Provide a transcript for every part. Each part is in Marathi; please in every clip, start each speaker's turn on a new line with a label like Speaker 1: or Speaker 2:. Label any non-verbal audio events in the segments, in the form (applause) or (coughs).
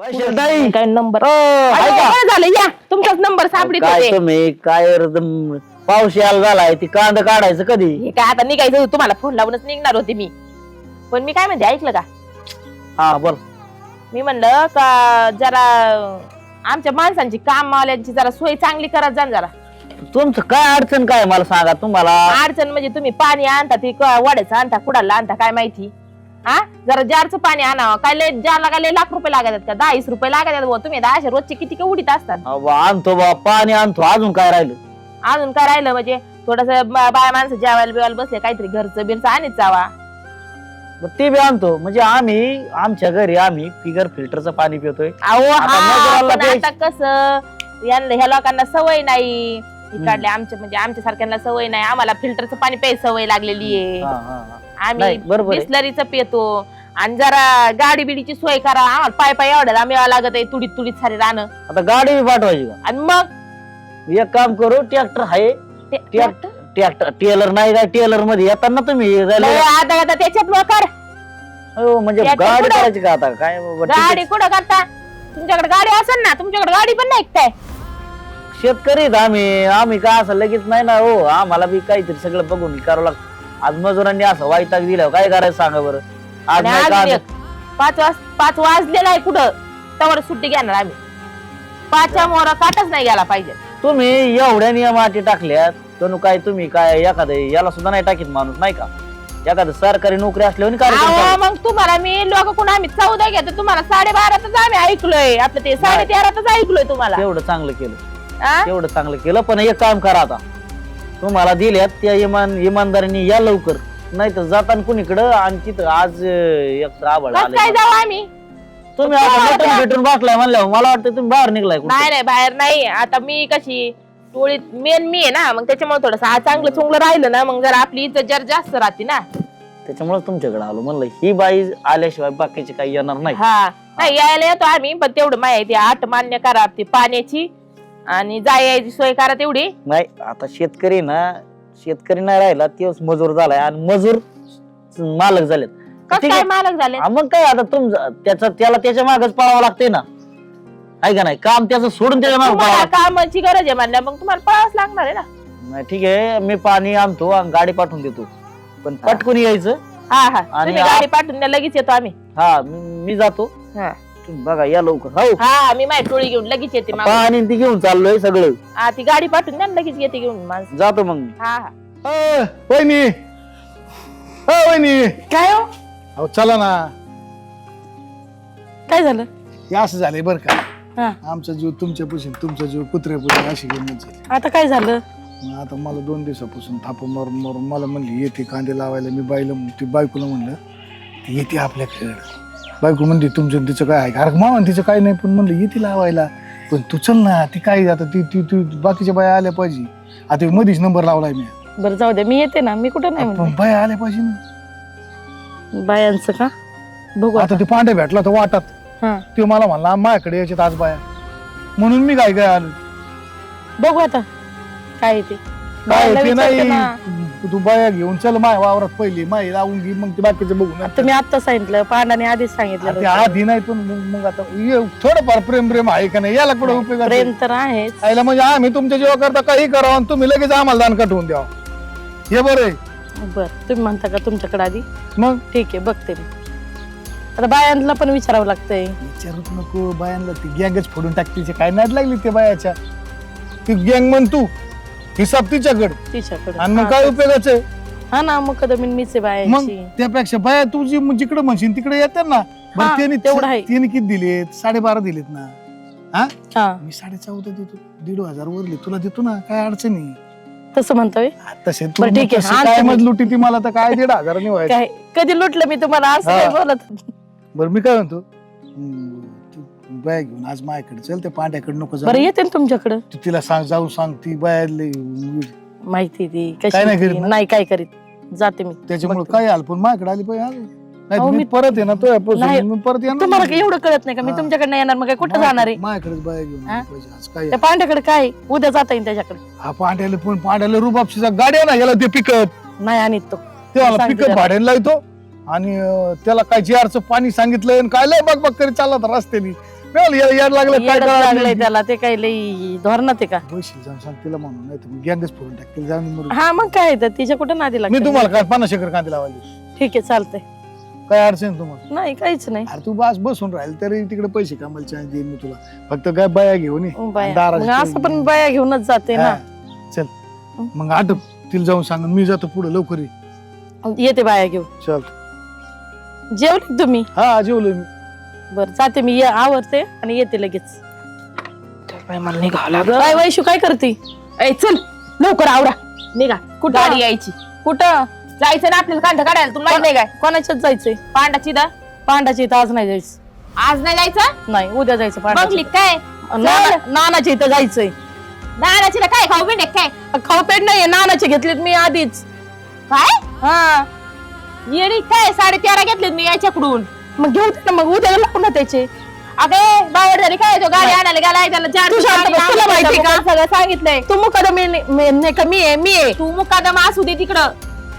Speaker 1: काय नंबर? झालं? या तुमचाच नंबर सापडीत
Speaker 2: काय
Speaker 1: होते.
Speaker 2: तुम्ही? काय एकदम पाऊस यायला झालाय ती कांदा काढायचं कधी?
Speaker 1: हे काय आता निघायचं होतं, तुम्हाला फोन लावूनच निघणार होते मी. पण मी काय म्हणते ऐकलं का?
Speaker 2: हा बोल.
Speaker 1: मी म्हणलं का जरा आमच्या माणसांची कामवाल्यांची जरा सोय चांगली करत जा ना जरा.
Speaker 2: तुमचं काय अडचण काय मला सांगा तुम्हाला.
Speaker 1: अडचण म्हणजे तुम्ही पाणी आणता ते क- वड्याचं आणता कुडाला आणता काय माहिती? हा जरा जारचं पाणी आणावं. काय लय जारला काय लय लाख रुपये लागत आहेत का? दहा रुपये लागत आहेत बुवा. तुम्ही असे रोजचे किती का उडीत असतात?
Speaker 2: अहो, आणतो बा पाणी आणतो. अजून काय राहिलं?
Speaker 1: अजून काय राहिलं म्हणजे? थोडस बाया माणसं जेवायला बिवायला बसले काहीतरी घरचं बिरचं आणत जावा.
Speaker 2: मग ते बी आणतो. म्हणजे आम्ही आमच्या घरी आम्ही फिगर फिल्टरचं पाणी पितोय.
Speaker 1: अहो
Speaker 2: आता
Speaker 1: हा
Speaker 2: नगराला
Speaker 1: पण
Speaker 2: तेच.
Speaker 1: आता कसं? यांना ह्या लोकांना सवय नाही. इकडले आमच्या म्हणजे आमच्या सारख्यांना सवय नाही. आम्हाला फिल्टरचं पाणी प्यायची सवय लागलेली आहे.
Speaker 2: हा, हा, हा.
Speaker 1: आम्ही
Speaker 2: नाही, बरोबर आहे.
Speaker 1: बिस्लरीचं पितो आणि जरा गाडी बिडीची सोय करा. आम्हाला पाय पाय एवढ्या लांब यावं लागत आहे तुडीत तुडीत सारे राहणं
Speaker 2: आता गाडी बी पाठवायची का?
Speaker 1: आणि मग?
Speaker 2: एक काम करू ट्रॅक्टर आहे.
Speaker 1: ते-
Speaker 2: ट्रॅक्टर? ट्रॅक्टर टेलर नाही का टेलरमध्ये येताना तुम्ही
Speaker 1: लय आता आता त्याच्यात कर.
Speaker 2: हो, म्हणजे गाडी
Speaker 1: कुठं?
Speaker 2: करायची का आता? काय बाबा, ठीक आहे.
Speaker 1: गाडी कुठं करता? तुमच्याकडे गाडी असेल ना तुमच्याकडे गाडी पण नाही काय
Speaker 2: शेतकरी आम्ही. आम्ही काय असं लगेच नाही ना हो आम्हाला बी काहीतरी सगळं बघून करावं लागतं. आज मजुरांनी असं वाईटाक दिल्यावर काय करायचं सांगा बरं? आज नाही का
Speaker 1: पाच वाज पाच वाजलेला आहे कुठं? तवर सुट्टी घेणार आम्ही. पाचच्या मोर काटच नाही गेला पाहिजे.
Speaker 2: तुम्ही एवढ्या नियमाटी टाकल्यात जणू काय तुम्ही काय एखादं याला सुद्धा नाही टाकीत माणूस नाही का? एखादं सरकारी नोकरी असल्यावर कार्यक्रम
Speaker 1: अहो,
Speaker 2: चालू.
Speaker 1: मग तुम्हाला मी लोक कोण आम्ही चौदा घेतो तुम्हाला साडेबारातच आम्ही ऐकलोय. आपलं ते साडे तेरातच ऐकलोय तुम्हाला.
Speaker 2: तेवढं चांगलं केलं.
Speaker 1: आ?
Speaker 2: तेवढं चांगलं केलं पण एक काम करा आता. तुम्हाला दिल्यात त्या इमान इमानदारीने या लवकर. नाही तर जाताना कुणीकडं आणि तिथं आज अं, एक आबळ
Speaker 1: काय. जाऊ आम्ही.
Speaker 2: तुम्ही आता भेटून बसलाय म्हणल्यावर मला वाटतं तुम्ही बाहेर निघलाय कुठं.
Speaker 1: नाही नाही बाहेर नाही. आता मी कशी टोळीत मेन मी आहे ना मग त्याच्यामुळे थोडस चांगलं चुंगलं राहिलं ना मग जरा आपली इज्जत जरा जास्त राहते ना.
Speaker 2: त्याच्यामुळे तुमच्याकडे आलो म्हणलं ही बाई आल्याशिवाय बाकीचे काही येणार नाही.
Speaker 1: हा नाही यायला येतो आम्ही पण तेवढं माहिती आठ मान्य करा ती पाण्याची. आणि जाय यायची सोय करा तेवढी.
Speaker 2: नाही आता शेतकरी ना शेतकरी नाही राहिला तेच मजूर झालाय आणि मजूर मालक झालेत.
Speaker 1: कस
Speaker 2: ठीक
Speaker 1: काय
Speaker 2: आहे.
Speaker 1: मालक झाले
Speaker 2: हा, मग काय आता तुम त्याचा त्याला त्याच्या मागच पळावं लागतंय ना. आहे का नाही? काम त्याचं सोडून त्याच्यामागे
Speaker 1: तुम्हाला
Speaker 2: पळावं
Speaker 1: कामाची गरज आहे म्हणल्या मग तुम्हाला पळावंच लागणार आहे ना.
Speaker 2: नाही ठीक आहे. मी पाणी आणतो आणि गाडी पाठवून देतो. पण. पटकून यायचं.
Speaker 1: हा हा.
Speaker 2: आणि
Speaker 1: तुम्ही
Speaker 2: आ-
Speaker 1: गाडी पाठवून द्या लगेच येतो आम्ही.
Speaker 2: हा मी मी जातो.
Speaker 1: हा.
Speaker 2: तुम्ही बघा या लवकर. हो
Speaker 1: हा मी माझी टोळी घेऊन लगेच येते मागून.
Speaker 2: पाणी ती घेऊन चाललोय सगळं.
Speaker 1: हा ती गाडी पाठवून द्या ना लगेच येते घेऊन माणसं.
Speaker 2: जातो मग मी.
Speaker 1: हा हा.
Speaker 3: अ, वहिनी. अ, वहिनी.
Speaker 1: काय हो?
Speaker 3: अहो चला ना.
Speaker 1: काय झालं?
Speaker 3: हे असं झालंय बरं का.
Speaker 1: हा.
Speaker 3: आमचा जीव तुमच्यापासून तुमचा जीव कुत्र्यापासून अशी गंमत झाली.
Speaker 1: आता काय झालं?
Speaker 3: मग आता मला दोन दिवसापासून थाप मारून मारून मला म्हणली येते कांदे लावायला. मी बाईला ती बायकोला म्हणलं ती येते आपल्याकडं. बायको म्हणते तुमचं तिचं काय आहे? अरे मामा तिचं काय नाही पण म्हणलं येते लावायला. पण तू चल ना ती काय आता? ती ती ती बाकीच्या बाया आल्या पाहिजे. आता मधीच नंबर लावलाय मी.
Speaker 4: बरं जाऊ दे मी येते ना. मी कुठं नाही
Speaker 3: पण बाया आल्या पाहिजे ना.
Speaker 4: बायांचं का? बघू आता
Speaker 3: आता. ते पांडे भेटला तर वाटात.
Speaker 4: हा.
Speaker 3: ते मला म्हणला माझ्याकडे याच्यात आज बाया. म्हणून मी काय काय आलो.
Speaker 4: बघू आता. काय आहे ते.
Speaker 3: काय
Speaker 4: बायांना
Speaker 3: ते
Speaker 4: विचारते ना.
Speaker 3: नाही तू बाया घेऊन चल माय वावरात पहिली माय लावून घे मग ते बाकीचं बघू नंतर.
Speaker 4: तुम्ही आता सांगितलं पांडाने आधीच सांगितलं
Speaker 3: ते
Speaker 4: होतं.
Speaker 3: आधी नाही पण मग मग आता ये, थोडंफार प्रेम प्रेम आहे का नाही? याला कुठं उपयोग
Speaker 4: प्रेम तर आहेच.
Speaker 3: आयला म्हणजे आम्ही तुमच्या जेव्हा करता काही करावं आणि तुम्ही लगेच आम्हाला दान कटवून द्यावं. हे बरं आहे.
Speaker 4: बर तुम्ही म्हणता का तुमच्याकडे आधी?
Speaker 3: मग?
Speaker 4: ठीक आहे बघते मी. आता बायांना पण विचारावं लागतंय.
Speaker 3: विचारूच नको बायांना ती गँगच फोडून टाकतीचे काय नाद लागली ते बायाच्या. ती गँग म्हण तू. हिसाब तिच्याकडे.
Speaker 4: तिच्याकडे
Speaker 3: आणि मग काय. उपयोगाचं आहे?
Speaker 4: हा ना मग कधी मी मिसे
Speaker 3: मग
Speaker 4: बायांची.
Speaker 3: त्यापेक्षा बाया तू जी जिकडे म्हणशील तिकडे येतात ना. बरं
Speaker 4: हा,
Speaker 3: त्याने
Speaker 4: तेवढं आहे.
Speaker 3: त्याने किती दिलेत? साडेबारा दिलेत ना.
Speaker 4: हा?
Speaker 3: मी साडे चौदा देतो. दीड हजार वरले तुला देतो ना काय अडचणी
Speaker 4: तसं म्हणतोय?
Speaker 3: तसे तू
Speaker 4: बरं, ठीक आहे.
Speaker 3: तशी काय. मध लुटी ती मला तर काय दीड हजार व्हायचं
Speaker 4: काय कधी लुटलं मी तुम्हाला? असं
Speaker 3: हा.
Speaker 4: काय बोलत
Speaker 3: बरं मी काय म्हणतो? हम्म, बाया घेऊन आज माझ्याकडे चल त्या पांड्याकडे नको
Speaker 4: बरं येते ना तुमच्याकडं.
Speaker 3: तू तिला सांग जाऊ सांग ती बाया लई-
Speaker 4: माहिती ती.
Speaker 3: काय नाही
Speaker 4: ती,
Speaker 3: करीत ना?
Speaker 4: नाही काय करीत? जाते मी.
Speaker 3: त्याच्यामुळे
Speaker 4: बघते.
Speaker 3: काय आलं? पण माझ्याकडे आली पाहिजे. नाही
Speaker 4: अहो,
Speaker 3: तर मी
Speaker 4: मी-
Speaker 3: परत ना तो
Speaker 4: नाही.
Speaker 3: मी परत येणार
Speaker 4: तुम्हाला एवढं कळत नाही का? मी
Speaker 3: हा.
Speaker 4: तुमच्याकडे येणार मग काय कुठं जाणार आहे?
Speaker 3: माझ्याकडेच बाया घेऊन
Speaker 4: हा?
Speaker 3: आली पाहिजे. आज काय
Speaker 4: त्या पांड्याकडे काय? आहे? उद्या जाता येईल त्याच्याकडे.
Speaker 3: हा पांड्याला पण पांड्याला रुबाबशीचा गाड्या ना याला ते पिकअप
Speaker 4: नाही आणत तो. सांगते
Speaker 3: पिकअप
Speaker 4: त्याला.
Speaker 3: भाड्याला येतो आणि अं, त्याला काय जीआरचं पाणी सांगितलंय आणि काय लय बघ बघ करी चालला रस्त्याने. मिळालं, याला याड लागलं काय
Speaker 4: येडच लागलंय. त्याला ते काही लई धोरणात आहे का?
Speaker 3: बसशील जाऊन सांग तिला म्हणून नाही गँगच फोडून टाकतील जाऊन
Speaker 4: हा मग काय तर तिच्या कुठं नादी
Speaker 3: मी
Speaker 4: लागते
Speaker 3: तुम्हाला काय पन्नास एकर कांदे लावायचे
Speaker 4: ठीक आहे चालतंय.
Speaker 3: काय अडचण आहे तुम्हाला?
Speaker 4: नाही काहीच नाही.
Speaker 3: अरे तू बस बसून राहील तरी तिकडे पैसे कमायला चान्स देईन मी तुला. फक्त काय बाया घेऊन ये.
Speaker 4: बाया.
Speaker 3: दाराची
Speaker 4: मग असं पण बाया घेऊनच जाते ना.
Speaker 3: हा, चल. मग आटप तिला जाऊन सांग मी जातो पुढे लवकर ये.
Speaker 4: येते बाया घेऊन.
Speaker 3: चल.
Speaker 4: जेवले तुम्ही?
Speaker 3: हा जेवलोय मी.
Speaker 4: बर जाते मी ये- आवरते आणि येते लगेच.
Speaker 1: मला निघावं लागलं.
Speaker 4: काय वैशू काय करते?
Speaker 1: ए चल लवकर आवरा. निघा.
Speaker 4: कुठं?
Speaker 1: गाडी यायची.
Speaker 4: कुठं?
Speaker 1: जायचं ना आपल्याला कांदा काढायला. तुला माहीत नाही काय?
Speaker 4: कोणाच्याच जायचंय?
Speaker 1: पांडाची दा
Speaker 4: पांडाची इथं आज नाही जायचं.
Speaker 1: आज नाही जायचं?
Speaker 4: नाही उद्या जायचं
Speaker 1: बघली काय?
Speaker 4: नाना- नानाच्या इथं जायचंय.
Speaker 1: नानाची काय खाऊ बिंडे काय?
Speaker 4: खाऊ पेट नाहीये नानाचे घेतलेत मी आधीच.
Speaker 1: काय?
Speaker 4: हा.
Speaker 1: येडी काय साडे तेरा घेतलेत मी याच्याकडून?
Speaker 4: मग घेऊ दे ना मग उद्या लागून ना त्याचे
Speaker 1: अगे बावड झाली काय? तो गाडी आणायला गेलाय त्याला चार
Speaker 4: तू शांत बस, तुला माहिती का?
Speaker 1: सगळं सांगितलंय.
Speaker 4: तू मुकादम मी मी- नाही का मी आहे मी आहे.
Speaker 1: तू मुकादम असू दे तिकडं.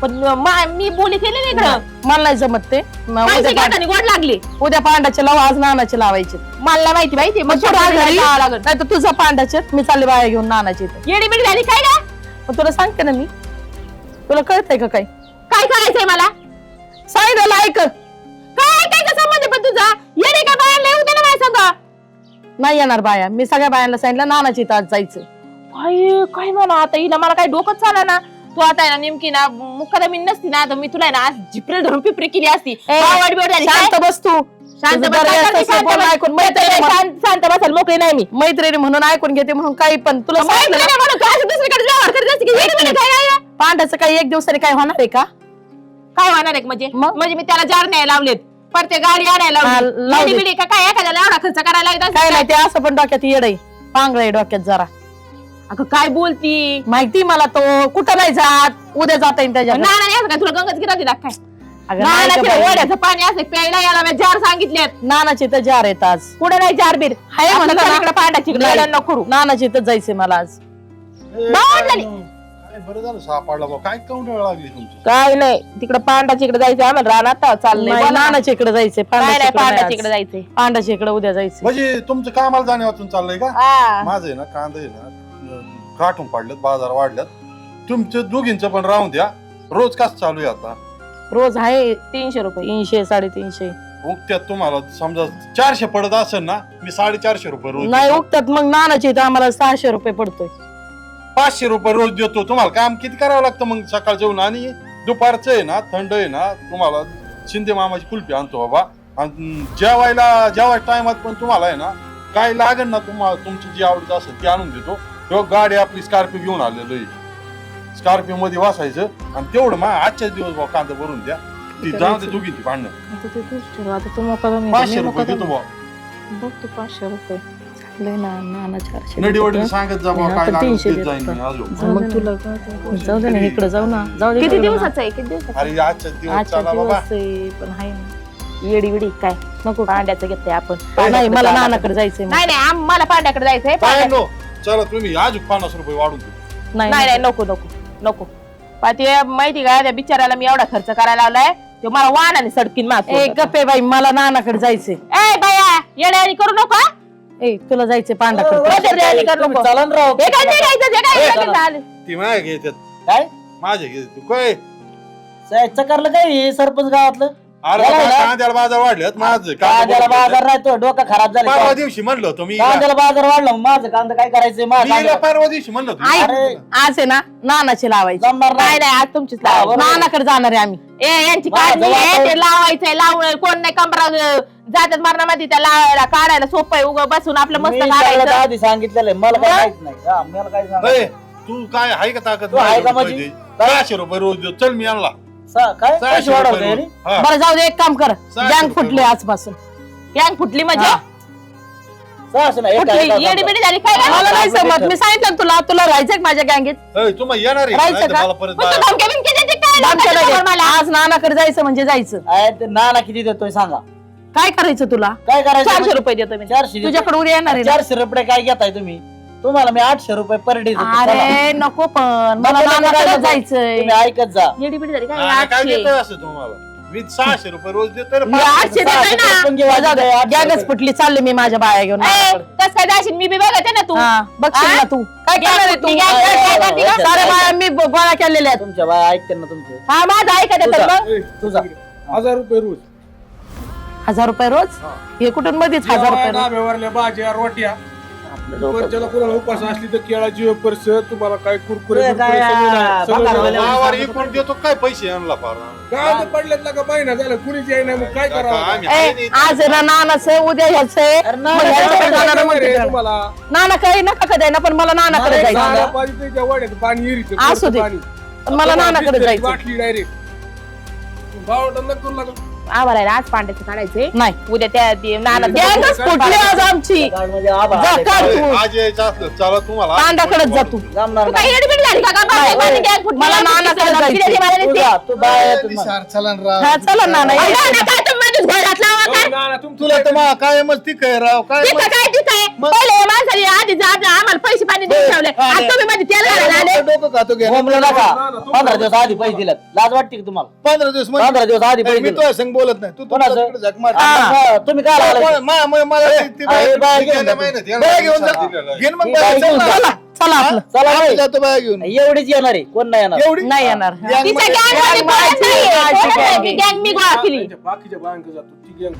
Speaker 1: पण मा- मी बोली केली नाही इकडं.
Speaker 4: मला नाही जमत ते. उद्या
Speaker 1: गोड लागली.
Speaker 4: उद्या पांडाचे लावा आज नानाचे लावायचे.
Speaker 1: मला माहिती माहिती. मग
Speaker 4: मग तू घरी
Speaker 1: लागल.
Speaker 4: नाही तर तुझा पांडाचे मी चालले बाया घेऊन नानाचे इथं.
Speaker 1: येडी बिडी झाली काय का
Speaker 4: मग तुला सांगते ना मी. तुला कळतंय का काय
Speaker 1: काय करायचंय मला?
Speaker 4: सांगितलं ऐक
Speaker 1: तुझा येडी का बाहेर येऊ दे ना माझ्या संग.
Speaker 4: नाही येणार बाया. मी सगळ्या बायांना सांगितलं नानाची आज जायचं.
Speaker 1: काय काय म्हणा आता? हिला मला काही डोकंच चाला ना. तू आता आहे ना नेमकी ना मुक्कादमी नसती ना तर मी तुला आहे ना आज जिप्रेल धरून पिपरी केली असती. झाली काय?
Speaker 4: शांत बस तू.
Speaker 1: शांत
Speaker 4: तुझं
Speaker 1: बस,
Speaker 4: जरा
Speaker 1: काय
Speaker 4: जास्त
Speaker 1: करते, शांत
Speaker 4: बोलणं
Speaker 1: बस.
Speaker 4: ऐकून
Speaker 1: नाही तर
Speaker 4: मैत्रिणी म्हणून-
Speaker 1: शांत शांत बसायला मोकळी नाही मी.
Speaker 4: मैत्रिणी म्हणून ऐकून घेते म्हणून काही पण. तुला सांगितलं
Speaker 1: मैत्रिणी म्हणून असं दुसरीकडे की काय आहे?
Speaker 4: काही एक दिवसाने काय होणार आहे का?
Speaker 1: काय होणार आहे म्हणजे?
Speaker 4: मग?
Speaker 1: म्हणजे मी त्याला जार न्यायला लावलेत. पर ते गाडी आणायला
Speaker 4: हा,
Speaker 1: लावली. बिडी का काय एखाद्याला एवढा खर्च करायला लागत असेल
Speaker 4: काय? नाही ते असं पण डोक्यात येड आहे पांगळ आहे डोक्यात जरा
Speaker 1: अगं काय बोलती
Speaker 4: माहिती मला तो कुठं नाही जात उद्या जाता येईल त्याच्या
Speaker 1: नाना नाही असं काय तुला गंगत गिरा दिला काय नाना
Speaker 4: का
Speaker 1: तिला? ओढ्याचं पाणी असं प्यायला याला मी जार सांगितलेत
Speaker 4: नानाची तर जार आहेत आज
Speaker 1: कुठे नाही जार बीर
Speaker 4: हाय म्हणलं ना.
Speaker 1: इकडे पांडाची
Speaker 4: नाही.
Speaker 1: नको करू
Speaker 4: नानाची तर जायचंय मला आज.
Speaker 5: काय बरं झालं सापडला बा काय काउंटर लागली तुमची?
Speaker 1: काय नाही तिकडे पांडाची इकडे जायचं आम्हाला. रानात चाललंय.
Speaker 4: नाही,
Speaker 1: बोला ना.
Speaker 4: नानाच्या इकडे जायचंय
Speaker 1: काय
Speaker 4: पांडाच्या
Speaker 1: नाही
Speaker 4: इकडे.
Speaker 1: जायचंय.
Speaker 4: पांडाच्या इकडे उद्या जायचंय.
Speaker 5: म्हणजे तुमचं कामाला जाण्या वाचून चाललंय का?
Speaker 1: हा.
Speaker 5: माझं आहे ना कांदा आहे ना अं, पाडल्यात बाजार वाढल्यात. तुमच्या दोघींचं पण राहून द्या. रोज कसं चालू आहे आता?
Speaker 4: रोज आहे
Speaker 1: तीनशे रुपये
Speaker 4: तीनशे साडेतीनशे.
Speaker 5: उगत्यात तुम्हाला समजा चारशे पडत असेल ना मी साडेचारशे रुपये रोज
Speaker 4: नाही
Speaker 5: देतो.
Speaker 4: उगतात मग नानाची इथं आम्हाला सहाशे रुपये पडतोय.
Speaker 5: पाचशे रुपये रोज देतो. तुम्हाला काम किती करावं लागतं मग? सकाळ जेवण आणि दुपारचं आहे ना थंड आहे ना तुम्हाला शिंदे मामाची कुल्फी आणतो बाबा. आणि जेवायला जेवायच्या टायमात पण तुम्हाला आहे ना काय लागेल ना तुम्हाला तुमची जी आवडत असेल ती आणून देतो. तेव्हा गाडी आपली स्कॉर्पिओ घेऊन आलेलो आहे. स्कॉर्पिओ मध्ये वासायचं आणि तेवढं मग आजच्याच दिवस भाऊ कांदा भरून द्या. ती जाऊ दे दोघी ती भांडणं पाचशे
Speaker 4: मी
Speaker 5: रुपये देतो
Speaker 4: कमी.
Speaker 5: भाऊ
Speaker 4: बघ तू पाचशे रुपये. लय ना नाना चारशे
Speaker 5: नडी
Speaker 4: रुपये.
Speaker 5: सांगत जा भाऊ काय
Speaker 4: तर
Speaker 5: लागेल
Speaker 4: तीनशे
Speaker 5: देत
Speaker 4: देतो
Speaker 5: जाईन मी
Speaker 4: आता.
Speaker 5: अजून.
Speaker 4: जाऊ मग तुला जाऊ दे ना इकडे जाऊ ना. जाऊ दे
Speaker 1: किती
Speaker 4: इकडं ना.
Speaker 1: दिवसाचं आहे? किती दिवसाचं
Speaker 5: अरे आजच्या दिवस
Speaker 4: आजचा
Speaker 5: चला बाबा.
Speaker 4: दिवस आहे पण आहे ना.
Speaker 1: येडी बिडी काय?
Speaker 4: नको.
Speaker 1: पांड्याचं घेतोय आपण.
Speaker 4: नाही मला नानाकडे जायचंय मग.
Speaker 1: नाही नाही आम- मला पांड्याकडे जायचंय
Speaker 5: काय
Speaker 1: पांड्या-
Speaker 5: नो चला तुम्ही आज पन्नास रुपये वाढून देऊ.
Speaker 4: नाही
Speaker 1: नाही नाही नको नको नको. पा ते माहिती का त्या बिचाराला मी एवढा खर्च करायला लावलाय तो मला वाहनाने सडकीन माग
Speaker 4: ए गप्पे बाई मला नानाकडे जायचंय.
Speaker 1: ए बाया येड्यानी करू नको हा?
Speaker 4: ए तुला
Speaker 2: चला ना राव.
Speaker 1: हे काय काय निघायचं? चालेल.
Speaker 5: ती माझ्या घेतात
Speaker 2: काय?
Speaker 5: माझ्या घेतात तू. काय?
Speaker 2: चकारलं काय हे सरपंच गावातलं?
Speaker 5: अरे
Speaker 2: याला
Speaker 5: बाबा,
Speaker 2: ना-
Speaker 5: कांद्याला बाजार वाढल्यात माझं
Speaker 2: कांद्याला
Speaker 5: कांदा
Speaker 2: बाजार नाही तो डोकं खराब
Speaker 5: परवा
Speaker 2: झालं
Speaker 5: दिवशी म्हणलं होतं मी.
Speaker 2: कांद्याला बाजार वाढला माझं कांदा काय करायचंय? माझा
Speaker 5: मी
Speaker 2: कांदा
Speaker 5: परवा दिवशी म्हणलं होतं.
Speaker 4: आई,
Speaker 2: अरे.
Speaker 4: आज आहे ना नानाचे लावायचे.
Speaker 2: जमणार
Speaker 1: नाही.
Speaker 2: नाही
Speaker 1: नाही आज तुमचीच
Speaker 2: हा,
Speaker 1: लावायची.
Speaker 2: बरोबर.
Speaker 4: नानाकडे जाणार आहे आम्ही.
Speaker 1: ए यांची आहे ते लावायचंय लावून कोण नाही कमरा जातात मरणामध्ये त्या लावायला काढायला सोपं आहे उगं बसून आपलं मस्त काढायचं.
Speaker 2: आधी सांगितलेलं आहे, मला काय
Speaker 1: मग?
Speaker 2: माहीत नाही. हा, मला काय
Speaker 5: ए, तू काय आहे का ताकद
Speaker 2: तू आहे का माझी?
Speaker 5: सहाशे रुपये रोज देऊ. चल मी आणला.
Speaker 2: सा- काय?
Speaker 5: सहाशे
Speaker 2: पैसे वाढवते
Speaker 5: रुपये
Speaker 2: रे?
Speaker 5: रोज. हा.
Speaker 4: बरं जाऊ दे एक काम कर.
Speaker 5: सहाशे
Speaker 4: गँग
Speaker 5: रुपये
Speaker 4: फुटली. आजपासून.
Speaker 1: गँग फुटली म्हणजे?
Speaker 4: हा.
Speaker 2: सहाशे नाही, एका-
Speaker 1: फुटली.
Speaker 2: एका-
Speaker 1: येडी बिडी झाली. काय
Speaker 4: मला नाही. मी सांगितलं ना तुला तुला राहायचंय का माझ्या गँगेत?
Speaker 5: ए, तू मग येणार आहे.
Speaker 4: राहायचं का?
Speaker 5: मला परत
Speaker 1: मग तू धमक्या बिमक्या देते काय
Speaker 4: आज नानाकडे जायचं म्हणजे जायचं.
Speaker 2: आहे ते नाना किती देतोय सांगा.
Speaker 4: काय करायचं तुला?
Speaker 2: काय करायचं
Speaker 1: चारशे
Speaker 2: म्हणजे?
Speaker 1: रुपये देतो मी.
Speaker 2: चारशे.
Speaker 4: तुझ्याकडे उद्या येणार आहे ना?
Speaker 2: चारशे रुपये काय घेताय तुम्ही? तुम्हाला मी आठशे रुपये पर डे देतो. चला.
Speaker 4: अरे नको पण. मला
Speaker 2: नको, नको,
Speaker 4: नानाकडे
Speaker 2: नको.
Speaker 4: जायचंय.
Speaker 2: तुम्ही ऐकत जा.
Speaker 1: येडी बिडी झाली काय?
Speaker 5: हा, काय
Speaker 1: आठशे.
Speaker 5: असं तुम्हाला? मी सहाशे रुपये रोज देतोय रे
Speaker 4: मी
Speaker 5: पाचशे
Speaker 4: आठशे देतोय
Speaker 2: पण घेऊ आता काय
Speaker 4: ना
Speaker 2: आठशे
Speaker 4: गॅगच
Speaker 2: रुपये.
Speaker 4: चालले मी माझ्या बाया घेऊन
Speaker 1: कस काय जाशील? मी बी बघते ना तू.
Speaker 4: हा, बघशील? ना तू. काय
Speaker 1: गॅग
Speaker 4: करणार आहे
Speaker 1: फुटली,
Speaker 4: तू?
Speaker 1: का?
Speaker 4: साऱ्या बाया मी ब- गोळा केलेल्या आहेत.
Speaker 2: तुमच्या बाय ऐकते ना तुमचं.
Speaker 1: हा माझं. मग.
Speaker 2: तुझा.
Speaker 6: हजार रुपये रोज.
Speaker 4: हजार रुपये रोज हे कुठून मध्येच हजार रुपये रोज?
Speaker 6: डाब्यावरल्या भाज्या रोट्या कोणाला उपास असली तर केळाची तुम्हाला काय कुरकुरे
Speaker 2: ए,
Speaker 6: बिरकुरे
Speaker 2: काय,
Speaker 6: सगळं नाही, सगळं
Speaker 2: बघा,
Speaker 6: नाही.
Speaker 2: बघा.
Speaker 5: वावर इकडून देतो काय पैसे आणला फार
Speaker 6: काय ते पडलेत ना का महिना झाला कुणीच नाही मग काय करावं
Speaker 5: आम्ही आहे
Speaker 4: ए,
Speaker 5: नाही.
Speaker 4: आज आहे ना नानाचं उद्या ह्याचं आहे.
Speaker 2: अरे
Speaker 4: मग
Speaker 2: नाना
Speaker 4: ह्याच्याकडे
Speaker 2: काय
Speaker 4: जाणार
Speaker 6: काय
Speaker 4: मग
Speaker 6: रे
Speaker 4: तिकडे.
Speaker 6: तुम्हाला
Speaker 4: नाना काही नका का द्यायना पण मला नानाकडे
Speaker 2: नाना,
Speaker 4: जायचं
Speaker 6: नारळ पाणी वाड्यात
Speaker 4: असू दे.
Speaker 6: पाणी
Speaker 4: पण मला नानाकडे जायचं
Speaker 6: वाटली डायरेक्ट भावटा नको लागलं
Speaker 1: आम्हाला आहे ना आज पांड्याचं काढायचंय
Speaker 4: नाही
Speaker 1: उद्या त्या ते नाना
Speaker 4: गॅगच फुटली आज आमची जा. काढ तू.
Speaker 5: आज यायचं असलं चला तुम्हाला
Speaker 4: जा तू
Speaker 2: जमणार
Speaker 1: तू
Speaker 2: नाही.
Speaker 1: झाली का का. गॅग फुटली,
Speaker 4: मला नानाकडे
Speaker 2: तू तू तू
Speaker 3: राव
Speaker 4: हा चला नाना.
Speaker 1: नाना, काय तुम्ही माझ्याच घरात लावा
Speaker 6: हो,
Speaker 1: काय?
Speaker 6: नाना, तुम-
Speaker 5: तुला तर मा- काय मग ती काय राव काय.
Speaker 1: पहिले या माणसाने आधी जा- जा- आम्हाला पैसे पाणी देऊन ठेवले आज तुम्ही मध्ये तेल घालायला आले
Speaker 3: डोकं खातो घ्या
Speaker 2: बोंबलं नका पंधरा दिवस आधी पैसे दिलेत लाज वाटते का तुम्हाला
Speaker 3: पंधरा दिवस म्हणजे-
Speaker 2: पंधरा दिवस आधी पैसे
Speaker 3: मी
Speaker 2: दिले
Speaker 3: तुझ्या संग बोलत नाही तू
Speaker 2: कोणाचं?
Speaker 3: तुमच्या तिकडे झक मार.
Speaker 2: हा, तुम्ही काय लागलाय?
Speaker 3: मा- मा- मा- मला ती- ती
Speaker 2: अरे,
Speaker 3: बाया-
Speaker 2: बाया
Speaker 3: ती
Speaker 2: घेऊन
Speaker 3: गेल्या
Speaker 2: जा.
Speaker 3: महिन्यात याला
Speaker 5: बाया
Speaker 3: घेऊन जा.
Speaker 5: दिलेलं आहे.
Speaker 3: घेऊन मग
Speaker 2: ही
Speaker 3: बाया
Speaker 2: बाया
Speaker 3: चल ना.
Speaker 4: चला चला आपलं
Speaker 2: चला
Speaker 3: आम्ही
Speaker 2: बाई.
Speaker 3: जातो बाया घेऊन
Speaker 2: एवढीच येणार आहे कोण नाही येणार
Speaker 3: एवढी
Speaker 4: नाही येणार
Speaker 3: गॅंग
Speaker 1: तिच्या
Speaker 3: मध्ये-
Speaker 1: गॅंगमध्ये
Speaker 4: गॅंग
Speaker 1: कोणच
Speaker 4: माझी,
Speaker 1: नाहीये.
Speaker 4: माझी
Speaker 1: कोणच नाही.
Speaker 4: गॅंग
Speaker 1: ती गॅंग मी गोळा केली
Speaker 6: त्यांच्या बाकीच्या बायांकडे जातो ती गॅंग.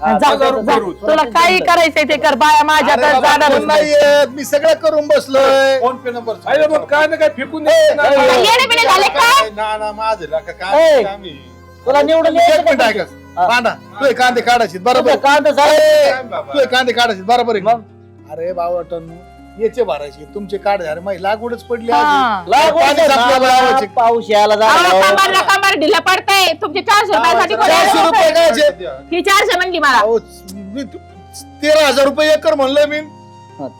Speaker 2: हा,
Speaker 4: जा,
Speaker 2: हजार रुपये
Speaker 4: जा.
Speaker 2: रोज.
Speaker 4: तुला काही करायचंय ते कर बाया माझ्या
Speaker 3: अरे
Speaker 4: तर
Speaker 3: बाबा,
Speaker 4: जाणारच
Speaker 3: कोण
Speaker 4: नाही.
Speaker 3: मी सगळं करून बसलोय
Speaker 5: फोन पे नंबर सांग.
Speaker 6: अरे मग काय ना काय फेकून द्यायचं ना.
Speaker 2: ए, ए,
Speaker 1: येणे बिणे झाले का
Speaker 5: काय, ना ना माझं
Speaker 2: ए.
Speaker 5: काय
Speaker 2: तुला निवडून
Speaker 3: एक
Speaker 2: यायचं का
Speaker 3: ऐका.
Speaker 2: हा.
Speaker 3: पांडा तू कांदे काढायचे बरोबर
Speaker 2: तुझं कांदा झालं.
Speaker 3: ए,
Speaker 5: काय बाबा?
Speaker 3: तू कांदे काढायचे बरोबर आहे
Speaker 2: मग?
Speaker 3: अरे बावटन याचे भरायचे तुमचे काढ अरे माही लागवडच पडली
Speaker 4: हा.
Speaker 3: आधी.
Speaker 2: लागवड
Speaker 3: पाणी.
Speaker 2: पाऊस यायला
Speaker 1: अहो,
Speaker 2: झाला
Speaker 1: कमरला कमर ढिला पडतंय तुमचे चारशे रुपयासाठी
Speaker 3: चारशे? रुपये
Speaker 1: ही चारशे म्हणली मला
Speaker 3: अहो, मी तु- तेरा हजार रुपये एकर म्हणलं मी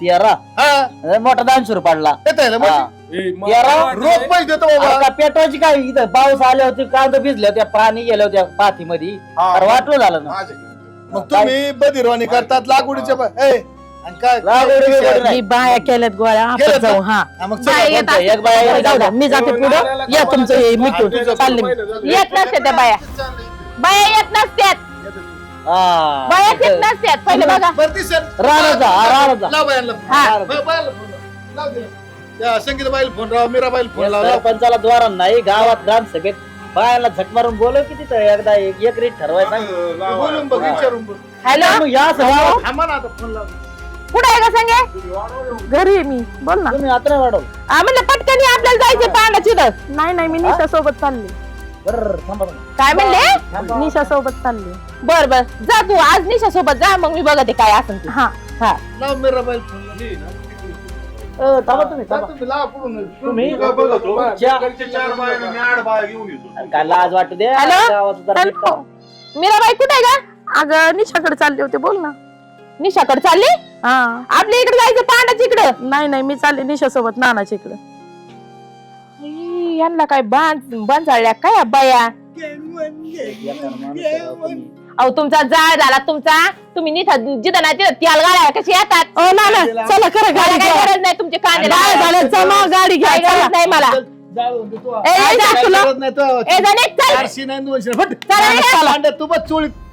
Speaker 2: तेरा
Speaker 3: हा
Speaker 2: मोठा दानशूर पडला
Speaker 3: येत आहे ना मग?
Speaker 2: हा.
Speaker 6: ए, मग
Speaker 2: यारा,
Speaker 6: काय वाटतंय?
Speaker 3: पैसे देतो
Speaker 2: अरे
Speaker 3: बाबा
Speaker 2: का पेटवायची काय इथं पाऊस आले होते कांदा भिजले होत्या पाणी गेल्या होत्या पाथीमध्ये
Speaker 5: हा.
Speaker 2: वाटलं झालं ना
Speaker 3: मग तुम्ही बदिरवाणी करतात लागवडीचे प- ए, आणि काय
Speaker 2: लागवडी बिगवडी नाही.
Speaker 4: मी बाया केल्यात गोळ्या आपण
Speaker 3: केल्यात ना?
Speaker 4: जाऊ हा
Speaker 3: हा, मग
Speaker 1: बाया
Speaker 3: चला.
Speaker 1: येत
Speaker 2: कोणतं? एक बाया
Speaker 4: जाऊ
Speaker 2: जाऊ
Speaker 4: द्या, मी जाते पुढं या तुमचं हे मिटून चालले मी.
Speaker 1: येत नसते त्या बाया बाया येत नसत्यात
Speaker 2: हा.
Speaker 1: बाया येत नसत्यात पहिले बघा
Speaker 3: बरं दिसेल.
Speaker 2: रानात जा, हा, रानात जा.
Speaker 3: लाव बायांना फोन.
Speaker 1: हा.
Speaker 3: लाव. लाव दिला. त्या संगीताबाईला फोन राव मीराबाईला फोन लाव लाव.
Speaker 2: सरपंचाला द्वारा नाही गावात ग्राम सभेत बायाला झक मारून बोलव किती तर एकदा एक एक रीत ठरवायचं सांग.
Speaker 3: बोलून बघ विचारून बघ
Speaker 1: हॅलो
Speaker 2: या सगळं
Speaker 3: थांबा ना आता फोन लाव
Speaker 1: कुठे आहे का संगे?
Speaker 4: घरी आहे मी. बोल ना.
Speaker 2: तुम्ही आता वाढव
Speaker 1: आ, म्हणलं पटकन ये, आपल्याला जायचं पांडाची इथं.
Speaker 4: नाही नाही मी निशा सोबत चालली.
Speaker 2: बरं थांबा.
Speaker 1: काय म्हणले?
Speaker 2: थांबा.
Speaker 4: निशा सोबत चालली.
Speaker 1: बर बर. जा तू आज निशा सोबत जा मग मी बघते काय असेल ते.
Speaker 4: हा.
Speaker 3: लाव मीराबाईला फोन. लाव.
Speaker 2: अ, थांबा तुम्ही
Speaker 3: लाव
Speaker 2: थांबा.
Speaker 3: तुम्ही लाव पुढून.
Speaker 2: तुम्ही?
Speaker 5: काय
Speaker 2: च्या- लाज वाटू दे.
Speaker 1: हॅलो?
Speaker 2: गावाचं जरा नीट
Speaker 4: हॅलो?
Speaker 2: करा.
Speaker 1: मीराबाई कुठे आहे का
Speaker 4: अगं निशाकडे चालले होते बोल ना.
Speaker 1: निशाकडे चालली
Speaker 4: हा
Speaker 1: आपल्या इकडे जायचं पांडाची इकडं
Speaker 4: नाही नाही मी चालले निशा सोबत नानाच्या इकडे
Speaker 1: ई, यांना काय बांध बांधाळल्या काय या बाया. अहो तुमचा जाळ झाला तुमचा तुम्ही निथा जिथं नाही तिथं त्याल गाड्या कशी येतात
Speaker 4: ओ नाना चला खरं
Speaker 1: मला
Speaker 4: गाडी
Speaker 1: काही
Speaker 4: घ्या.
Speaker 1: गरज नाही तुमचे कांदे
Speaker 4: काय
Speaker 1: लावायला.
Speaker 4: झालं चला गाडी घ्या चला.
Speaker 1: गरज नाही मला
Speaker 3: तू.
Speaker 1: ए, ए, जा
Speaker 3: काय
Speaker 1: तुला
Speaker 3: गरज नाही तो.
Speaker 1: ए जाणे चल
Speaker 3: चारशे नाही दोनशे नाही. फट.
Speaker 1: चला, ये.
Speaker 3: चला. अंड्या तू बस चोळीत
Speaker 1: काय?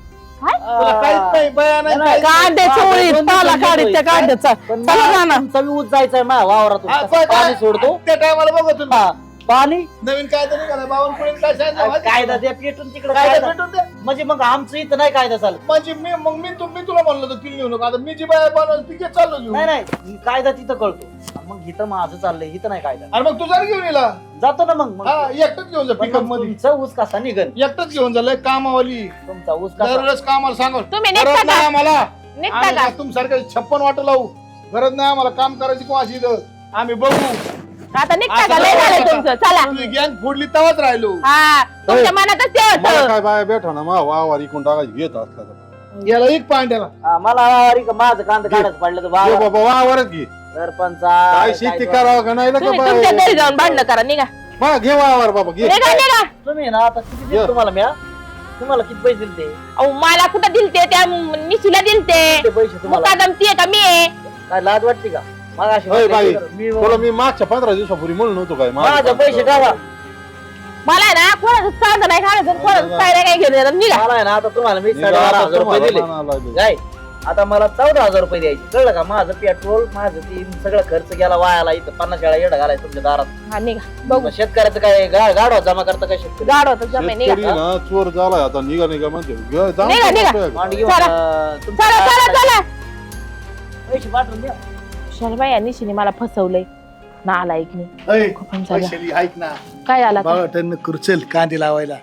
Speaker 3: तुला काहीच नाही बया नाही,
Speaker 2: नाही,
Speaker 3: काहीच नाही.
Speaker 4: कांदे चोळीत पाला काढीत त्या. कांद्याचा चला
Speaker 2: मला
Speaker 4: नाना
Speaker 2: तुमचा बी ऊस जायचंय मा वावरातून.
Speaker 3: हा,
Speaker 2: कसं पाणी सोडतो?
Speaker 3: त्या टायमाला बघ तुम्ही.
Speaker 2: पाणी?
Speaker 3: नवीन कायदा निघाला बावन कुणी काय सांगितलं माहिती?
Speaker 2: कायदा द्या पेटून तिकडे
Speaker 3: कायदा
Speaker 2: कायदा.
Speaker 3: भेटून दे
Speaker 2: म्हणजे मग आमचं इथं नाही कायदा चालत.
Speaker 3: म्हणजे मी मग मी तू मी तुला म्हणलं होतं किल्ली नका. आता मी जी बाय बनवली ती घेत चाललो घेऊन.
Speaker 2: नाही नाही कायदा तिथं कळतो. मग इथं माझं चाललंय इथं नाही कायदा.
Speaker 3: अरे मग तू जर घेऊन येला
Speaker 2: जातो ना मग मग.
Speaker 3: हा एकटंच घेऊन जा पिकअप
Speaker 2: मग
Speaker 3: मध्ये.
Speaker 2: तुमचं ऊस कसा निघन?
Speaker 3: एकटंच घेऊन झालंय कामावाली.
Speaker 2: तुमचा ऊस कसा?
Speaker 3: दरवेळेस कामाला सांगा.
Speaker 1: तुम्ही निघता
Speaker 3: गरज नाही
Speaker 1: का
Speaker 3: आम्हाला.
Speaker 1: निघता का?
Speaker 3: छप्पन वाट लावू. गरज नाही आम्हाला काम करायची इथं. आम्ही बघू.
Speaker 1: आता निघता का? लय झालं तुमचं. चला.
Speaker 3: गॅंग फोडली तेव्हाच राहिलो.
Speaker 1: हा तुमच्या मनातच ते
Speaker 5: मला
Speaker 1: होतं
Speaker 5: काय बाया भेटा ना मा वावर इकडून टाकायची घेत असला तर.
Speaker 3: याला एक पांड्याला.
Speaker 2: हा, मला वावरी का माझं कांदा काढायचं पडलं तर
Speaker 5: ये बाबा वावरच घे.
Speaker 2: सरपंचा
Speaker 5: काय शेती करावं का नाही ना
Speaker 1: तुम्ही तुमच्या घरी जाऊन भांडणं करा निघा.
Speaker 5: हा, घे वावर बाबा घे.
Speaker 1: निघा निघा.
Speaker 2: तुम्ही ना आता किती दिले. तुम्हाला म्या? तुम्हाला किती पैसे दिले
Speaker 1: अहो मला कुठं दिलते त्या निशीला दिलते?
Speaker 2: ते पैसे तुम्हाला?
Speaker 1: मुकादम ती का मी? आहे
Speaker 2: काय लाज वाटते का? मग अशी
Speaker 5: होय बाई
Speaker 2: मी
Speaker 5: तुला मी मागच्या पंधरा दिवसापूर्वी म्हणून होतो काय?
Speaker 2: माझे पैसे टाका.
Speaker 1: मला आहे ना कोणाचं कांदा नाही कोणाचं काय नाही. काय घेणं निघा.
Speaker 2: मला आहे ना आता तुम्हाला मी साडेबारा हजार रुपये दिले. काय आता मला चौदा हजार रुपये द्यायचे. कळलं का? माझं पेट्रोल माझं ती सगळं खर्च गेला वायाला इथं. पन्नास वेळा येडा घालाय तुमच्या दारात.
Speaker 1: हा निघा. बघू.
Speaker 2: मग शेतकऱ्याचं काय गा- गाढवा जमा करता काय शेतकरी?
Speaker 1: गाड होतं जमे निघा.
Speaker 5: शेतकरी ना चोर झालाय आता. निघा निघा म्हणते ग- जाऊ
Speaker 1: निघा,
Speaker 5: दे
Speaker 1: निघा.
Speaker 5: बाबा.
Speaker 2: मांडी घेऊन
Speaker 1: चला.
Speaker 2: अं, तुमच्या
Speaker 1: चला चला चला.
Speaker 2: पैसे पाठवून द्या.
Speaker 1: शर्मा या निशीने मला फसवलंय ना. आला नाही
Speaker 3: अय,
Speaker 1: खूपच झालं.
Speaker 3: वैशाली, ऐक ना.
Speaker 1: काय झाला आता?
Speaker 3: बाबा टन करू चल कांदे लावायला.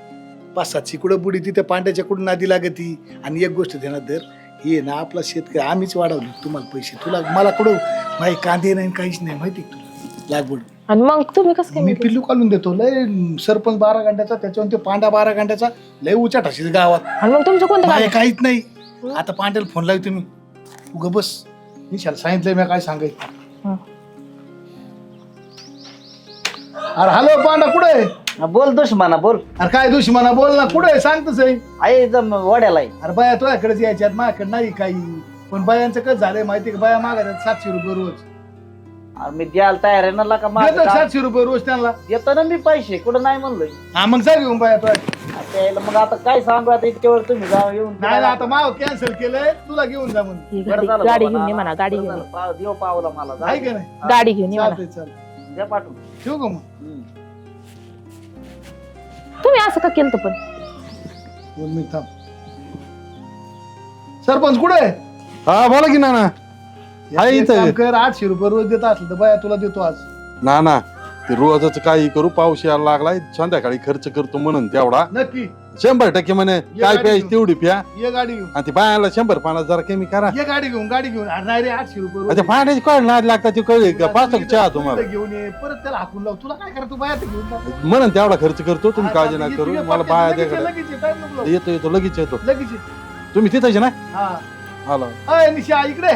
Speaker 3: पाच सात कुठं बुडी तिथे पांड्याच्या कुठून नादी लागती? आणि एक गोष्ट देणार दर हे ना आपला शेतकरी आम्हीच वाढवली तुम्हाला पैसे. तुला मला कुठं माही कांदे नाही काहीच नाही माहिती का तुला? लागवड
Speaker 1: आणि मग तुम्ही कसं काय
Speaker 3: मी? पिल्लू काढून देतो. लय सरपंच बारा घंट्याचा त्याच्यावर ते पांडा बारा घंट्याचा लय उच्या ठाशील गावात.
Speaker 1: आणि मग तुमचं कोणतं?
Speaker 3: काहीच नाही. आता पांड्याला फोन लावतो तुम्ही उग बस. निशाला सांगितलंय मी काय सांगायचं?
Speaker 1: हं.
Speaker 3: अरे हॅलो पांडा कुठे आहे?
Speaker 2: बोल दुश्मना बोल.
Speaker 3: अरे काय दुश्मना? बोल ना कुठे आहे? सांगतच आहे
Speaker 2: आहे जम वड्याला आहे.
Speaker 3: अरे बाया तुझ्याकडेच यायच्यात माझ्याकडे नाही काही. पण बायांचं कसं झालंय माहिती का? बाया मागायच्यात सातशे रुपये रोज.
Speaker 2: अरे मी द्यायला तयार आहे ना का माझं
Speaker 3: देतो सातशे रुपये रोज त्यांना.
Speaker 2: देतो ना मी पैसे कुठं नाही म्हणलोय.
Speaker 3: हा मग जा घेऊन बाया तुझ्या
Speaker 2: आता यायला मग आता काय सांगू आता इतक्या वेळ तुम्ही जा येऊन
Speaker 3: नाही ना, आता माव कॅन्सल केलंय तुला घेऊन जा म्हणून.
Speaker 1: ही
Speaker 2: बरं
Speaker 1: गाडी
Speaker 2: झालं
Speaker 1: गाडी
Speaker 2: बाबा,
Speaker 1: घेऊन ये म्हणा गाडी
Speaker 2: बरं
Speaker 1: घेऊन
Speaker 2: झालं. पाव- देव पावला मला जा.
Speaker 3: आहे का नाही.
Speaker 1: गाडी घेऊन ये म्हणा.
Speaker 3: चालतंय. चालतंय
Speaker 2: द्या पाठवून.
Speaker 3: ठेवू का मग?
Speaker 2: हम्म.
Speaker 1: तुम्ही असं का केलं पण?
Speaker 3: दोन मिनिट थांब. सरपंच कुठे आहे?
Speaker 5: हा बोला की ना ना आहे
Speaker 3: एक
Speaker 5: इथं.
Speaker 3: काम कर आठशे रुपये रोज देत असलं तर बाया तुला देतो आज.
Speaker 5: ना ना. ते रोजच काही करू पाऊस यायला लागलाय संध्याकाळी खर्च करतो म्हणून तेवढा.
Speaker 3: नक्की.
Speaker 5: शंभर टक्के म्हणे काय
Speaker 3: गाडी
Speaker 5: प्यायची
Speaker 3: घेऊन.
Speaker 5: तेवढी प्या.
Speaker 3: ये गाडी घेऊन.
Speaker 5: आणि ती बायाला शंभर पाण्यात जरा कमी करा.
Speaker 3: ये गाडी घेऊन गाडी घेऊन. अरे नाही रे आठशे रुपये रोज
Speaker 5: आता पाण्याची काय नाद लागतात ते कळले का पाच टक्के चहा तुम्हाला.
Speaker 3: घेऊन ये परत त्याला हाकून लाव. तुला काय करा तू बाया घेऊन जा.
Speaker 5: म्हणून तेवढा खर्च करतो तुम्ही काळजी. नका करू. मला बाया
Speaker 3: लगेच ये,
Speaker 5: द्याकडे
Speaker 3: लगेच ये, काय नको लावू.
Speaker 5: येतो येतो लगेच येतो.
Speaker 3: लगेच ये.
Speaker 5: तुम्ही तिथेच ना?
Speaker 3: हा.
Speaker 5: आला.
Speaker 3: अय निशा इकडे.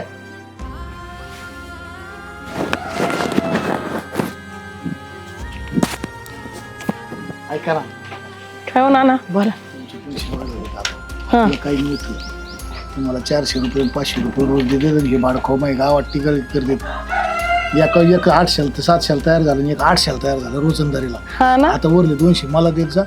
Speaker 3: ऐका ना.
Speaker 4: काय हो नाना? बोला.
Speaker 3: तुमचे पैसे वाढवले आहेत आता.
Speaker 4: हा
Speaker 3: तुला काही तुम्हाला चारशे रुपये पाचशे रुपये रोज देते हे माही गावात टिकल एक तर तयार झालं आणि एक तयार झालं रोजंदारीला.
Speaker 4: हा ना?
Speaker 3: आता वरले दोनशे मला देत जा.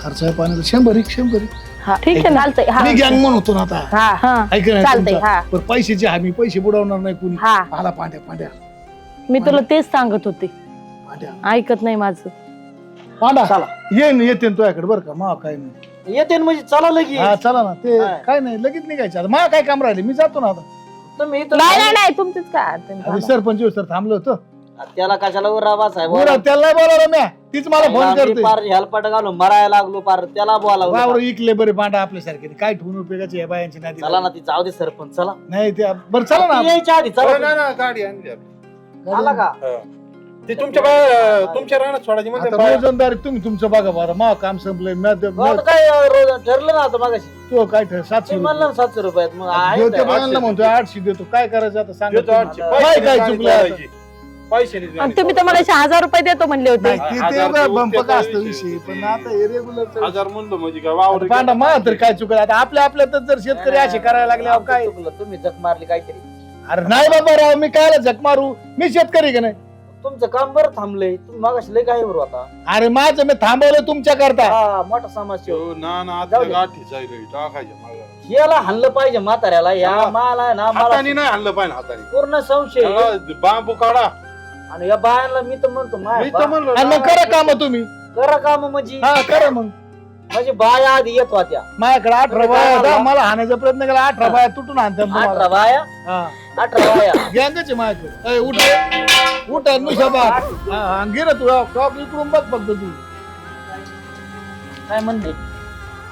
Speaker 3: खर्च आहे पाण्याचा. शंभर एक शंभर एक.
Speaker 1: हा
Speaker 4: ठीक आहे ना.
Speaker 1: चालतंय. हा.
Speaker 3: मी गँग म्हणून होतो ना आता.
Speaker 1: हा.
Speaker 4: हा.
Speaker 3: ऐक ना
Speaker 1: चालतंय,
Speaker 3: तुमचा.
Speaker 1: हा.
Speaker 3: पण पैशाचे हमी पैसे बुडवणार नाही कुणी.
Speaker 1: हा.
Speaker 3: आला पांड्या पांड्या.
Speaker 4: मी तुला तेच सांगत होते.
Speaker 3: पांड्या.
Speaker 4: ऐकत नाही माझं.
Speaker 3: पांडा
Speaker 2: चला.
Speaker 3: ये ना येते तुझ्याकडे बरं का. मा काय नाही.
Speaker 2: येते ना म्हणजे चला लगेच.
Speaker 3: हा चला ना. ते
Speaker 2: हा.
Speaker 3: काय नाही लगेच निघायचं. आता मा काय काम राहिले? मी जातो ना आता.
Speaker 2: तुम्ही इथं
Speaker 1: नाही नाही नाही तुमचंच का? तुम्ही
Speaker 3: आधी
Speaker 1: थांबा.
Speaker 3: सरपंच येऊ सर थांबलो होतो.
Speaker 2: त्याला कशाला उरा साहेब?
Speaker 3: बरं त्याला नाही बोलावलं म्या. तीच मला फोन करते
Speaker 2: पार हेल्पट घालून मरायला लागलो पार त्याला बोलावलं
Speaker 3: वावर इकले बरे पांडा आपल्यासारखे. काय ठेवून उपयोगाचे या बायांची नादी
Speaker 2: चला ना ती जाऊ दे सरपंच चला.
Speaker 3: नाही ते बरं चला ना
Speaker 2: यायच्या आधी
Speaker 5: हो,
Speaker 2: चला
Speaker 5: ना, ना, गाडी आणली आपली.
Speaker 2: आला का?
Speaker 5: ते तुमच्या बाया तुमच्या रानात सोडायची म्हणजे
Speaker 3: आता रोजंदारी तुम्ही तुमचं बघा बरं मा काम संपलंय म्या ते-
Speaker 2: हो, आता काय अं, रोज ठरलं ना आता मागाशी.
Speaker 3: तू काय ठर सातशे
Speaker 2: तुम्ही म्हणलं ना सातशे रुपयात मग आहे
Speaker 3: बायांना म्हणतो आठशे देतो. काय करायचं आता सांगा
Speaker 5: देतो आठशे. पैशाने
Speaker 3: काय
Speaker 5: गाडी
Speaker 3: चुकलं आता?
Speaker 5: चालवायची. पैशाने
Speaker 4: आणि
Speaker 5: गाडी
Speaker 4: तुम्ही तर मला अशे हजार रुपये देतो म्हणले होते.
Speaker 3: नाही ते- ते
Speaker 5: हजार
Speaker 3: बघा,
Speaker 5: देऊ,
Speaker 3: बंप
Speaker 5: ते
Speaker 3: का असतं
Speaker 5: काय
Speaker 3: विषय
Speaker 5: विषय.
Speaker 3: पण आता हे रेग्युलर
Speaker 5: हजार म्हणलं म्हणजे काय वावर
Speaker 3: पांडा मा तर काय चुकलं? आता आपल्या आपल्यातच जर शेतकरी असे करायला लागले अहो, काय?
Speaker 2: चुकलं तुम्ही जग मारली काहीतरी.
Speaker 3: अरे नाही बाबा राव मी कायला झक मारू? मी शेतकरी का नाही?
Speaker 2: तुमचं काम बरं थांबलंय. तुम्ही मागाशी लय काय बरोबर आता.
Speaker 3: अरे माझं मी थांबवलं तुमच्या करता
Speaker 2: हा मोठा समाज
Speaker 5: हो, ना ना
Speaker 2: जाऊ
Speaker 5: आता
Speaker 2: दे.
Speaker 5: गाठी जाईल टाकायच्या मागं.
Speaker 2: याला हाणलं पाहिजे म्हाताऱ्याला. या
Speaker 5: हा.
Speaker 2: माला आहे ना मला
Speaker 5: हाताने नाही आणलं पाहिजे हाताने.
Speaker 2: पूर्ण संशय आहे.
Speaker 5: त्याला बांबू काढा.
Speaker 2: आणि या बायांना मी तर म्हणतो माय
Speaker 5: मी तर म्हणलो
Speaker 3: आणि मग
Speaker 5: ना,
Speaker 3: करा काम तुम्ही.
Speaker 2: करा काम म्हणजे.
Speaker 3: हा करा मग.
Speaker 2: म्हणजे बाया आधी येत होत्या.
Speaker 3: माझ्याकडे अठरा
Speaker 2: तुम्ही
Speaker 3: बाया
Speaker 2: म्हणला?
Speaker 3: मला हाणायचा प्रयत्न केला अठरा बाया तुटून आणतात
Speaker 2: अठरा
Speaker 3: तुम्हाला.
Speaker 2: बाया?
Speaker 3: हा.
Speaker 2: अठरा बाया. (coughs)
Speaker 3: गँगच आहे माझ्याकडे. ए, उठ. रे. उठ नुसा बा हा घे रे तू टॉप इकडून बघ फक्त तू
Speaker 2: काय म्हणते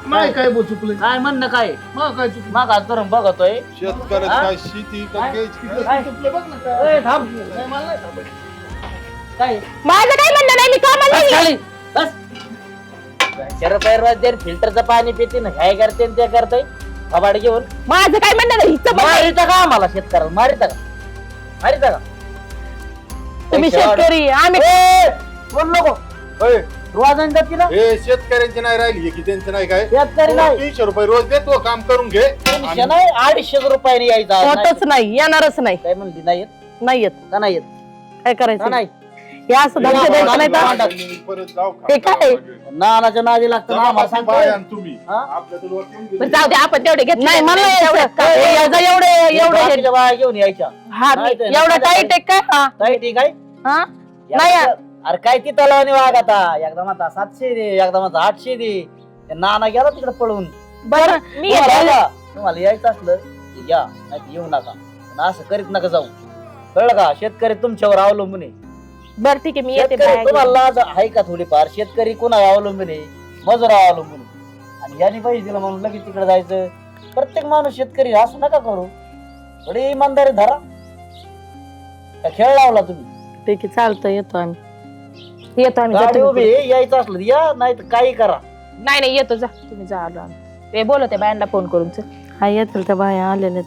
Speaker 3: नाही काय बो चुकलं
Speaker 2: काय म्हणणं काय
Speaker 3: मग काय चुकलं
Speaker 2: माग हात करून बघतोय
Speaker 5: शेतकऱ्याचं? काय शेती का
Speaker 2: काय?
Speaker 5: घ्यायची?
Speaker 2: काय?
Speaker 3: चुकलं बघ ना काय.
Speaker 2: ए, थांब
Speaker 3: नाही, मला नाही थांबायचं.
Speaker 2: काय
Speaker 1: माझं काय म्हणणं नाही मी
Speaker 2: बस. खाली बस शरद फिल्टरचं पाणी पिते ना काय करते न ते करते कबाड घेऊन
Speaker 1: माझं काय म्हणणं नाही हिचं पण नाही.
Speaker 2: मारिता का आम्हाला शेतकऱ्याला मारिता का मारिता का
Speaker 4: तुम्ही. शेतकरी आम्ही
Speaker 2: बोल नको.
Speaker 5: होय,
Speaker 2: रोजाने जाते ना
Speaker 5: हे शेतकऱ्यांची नाही राहिली की त्यांचं नाही काय?
Speaker 2: शेतकरी नाही.
Speaker 5: तीनशे रुपये रोज देतो काम करून घे.
Speaker 2: तीनशे नाही अडीचशे रुपयाने यायचा.
Speaker 4: होतच नाही. येणारच नाही.
Speaker 2: काय म्हणली नाही येत?
Speaker 4: नाही येत.
Speaker 2: का नाही येत?
Speaker 4: काय
Speaker 2: का
Speaker 4: करायचं
Speaker 2: नाही?
Speaker 4: हे असं द्यायचं नाही तर? ते काय?
Speaker 2: नानाच्या नादी लागतं ना आम्हाला सांगतो. हा?
Speaker 1: बरं, जाऊ दे आपण तेवढे घेतले
Speaker 4: नाही मला यायचं.
Speaker 1: काय?
Speaker 4: एवढे एवढे हे-
Speaker 2: बाकीच्या बाया घेऊन यायच्या.
Speaker 1: हा मी
Speaker 2: नाही ते-
Speaker 4: एवढं टाईट आहे काय? हा.
Speaker 2: ताई ठीक आहे
Speaker 4: हा? नाही यार.
Speaker 2: अरे काय ती तलावानी वाघ आता? एकदा म्हणता सातशे दे एकदा म्हणता आठशे दे. ते नाना गेला तिकडे पळून.
Speaker 1: बरं मी
Speaker 2: तुम्हाला यायचं असलं तर या नाही येऊ नका. पण असं करीत नका जाऊ. कळलं का? शेतकरी तुमच्यावर अवलंबून आहे.
Speaker 1: बरं ठीक आहे मी येते
Speaker 2: शेतकरी
Speaker 1: घेऊन.
Speaker 2: लाज आहे का थोडीफार शेतकरी कोणावर अवलंबून आहे मजुरावर अवलंबून आहे. आणि याने पैसे दिला म्हणून लगेच तिकडे जायचं प्रत्येक माणूस शेतकरी आहे, असं नका करू थोडी इमानदारी धरा का खेळ लावला तुम्ही
Speaker 4: ठीक आहे चालतं येतो आम्ही
Speaker 1: येतो आम्ही
Speaker 2: गाडी
Speaker 1: जातो
Speaker 2: उभी
Speaker 1: मी.
Speaker 2: आहे, यायचं असलं तर या नाही तर काही करा
Speaker 1: नाही नाही येतो जा तुम्ही जा आलो आम्ही. ते बोलवते बायांना फोन करून चल.
Speaker 4: हा येतील त्या बाया आलेल्या.